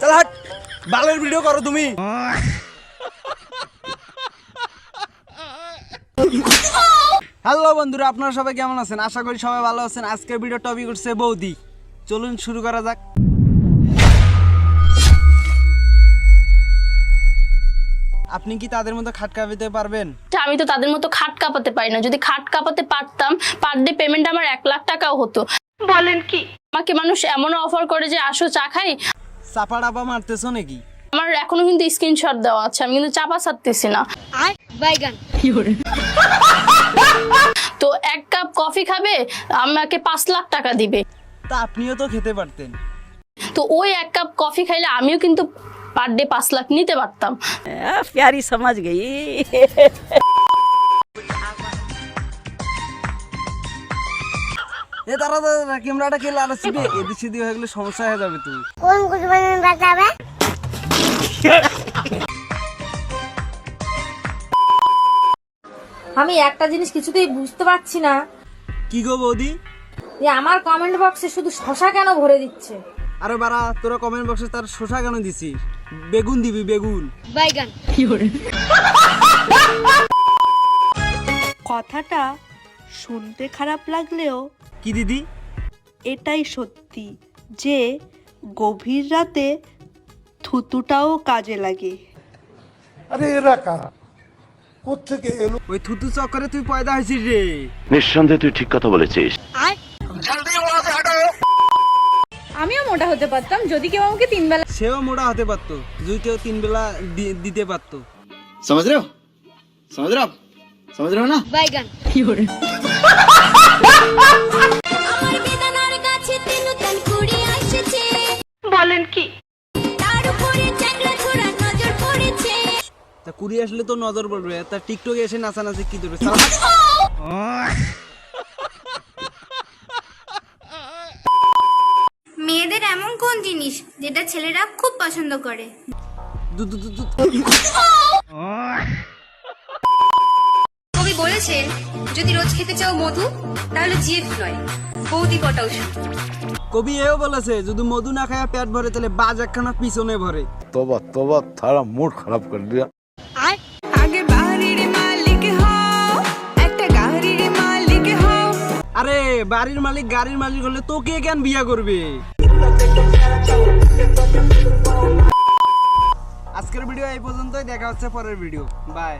চল হাট বালের ভিডিও করো তুমি। হ্যালো বন্ধুরা আপনারা সবাই কেমন আছেন? আশা করি সবাই ভালো আছেন। আজকের ভিডিও টপিক হচ্ছে বৌদি। চলুন শুরু করা যাক। আপনি কি তাদের মতো খাটকা পেতে পারবেন? আমি তো তাদের মতো খাট কাঁপাতে পারি না। যদি খাট কাঁপাতে পারতাম পার ডে পেমেন্ট আমার এক লাখ টাকাও হতো। বলেন কি? আমাকে মানুষ এমন অফার করে যে আসো চা খাই। চাপা ডাবা মারতেছো নাকি? আমার এখনও কিন্তু স্ক্রিনশট দেওয়া আছে আমি কিন্তু চাপা ছাড়তেছি না। আর বাইগান তো এক কাপ কফি খাবে আমাকে পাঁচ লাখ টাকা দিবে। তা আপনিও তো খেতে পারতেন। তো ওই এক কাপ কফি খাইলে আমিও কিন্তু পার ডে পাঁচ লাখ নিতে পারতাম। হ্যাঁ, প্যারি সমাজ গেই। এ তারা দাদা ক্যামেরাটা কে লাগাচ্ছি এদিক সেদিক হয়ে গেলে সমস্যা হয়ে যাবে তুই কোন কুচবানি বাঁচাবে আমি একটা জিনিস কিছুতেই বুঝতে পারছি না। কি গো বৌদি? যে আমার কমেন্ট বক্সে শুধু শশা কেন ভরে দিচ্ছে? আরে বাড়া তোরা কমেন্ট বক্সে তার শশা কেন দিছিস? বেগুন দিবি বেগুন। বাইগান। কথাটা শুনতে খারাপ লাগলেও কি দিদি? এটাই সত্যি যে গভীর রাতে থুতুটাও কাজে লাগে। আরে এরা কোথেকে এলো? ওই থুতু চক্করে তুই পয়দা হয়েছিস রে। নিঃসন্দেহে তুই ঠিক কথা বলেছিস। আমিও মোটা হতে পারতাম যদি কেউ আমাকে তিন বেলা সেও মোটা হতে পারতো যদি কেউ তিন বেলা দিতে পারতো। সমাজ রেও সমাজ রেও সমাজ না। বাইগান কি করে কুড়ি আসলে তো নজর পড়বে। তা টিকটকে এসে নাচানাচি কি মেয়েদের এমন কোন জিনিস যেটা ছেলেরা খুব পছন্দ করে? কবি বলেছেন যদি রোজ খেতে চাও মধু তাহলে জিএফ নয় বৌদি কটা ওষুধ। কবি এও বলেছে যদি মধু না খায় পেট ভরে তাহলে বাজ একখানা পিছনে ভরে। তোবা তোবা তারা মুড খারাপ করে দিয়া। আরে, বাড়ির মালিক, গাড়ির মালিক হলে তোকে কেন বিয়া করবে? আজকের ভিডিও এই পর্যন্তই, দেখা হচ্ছে পরের ভিডিও। বাই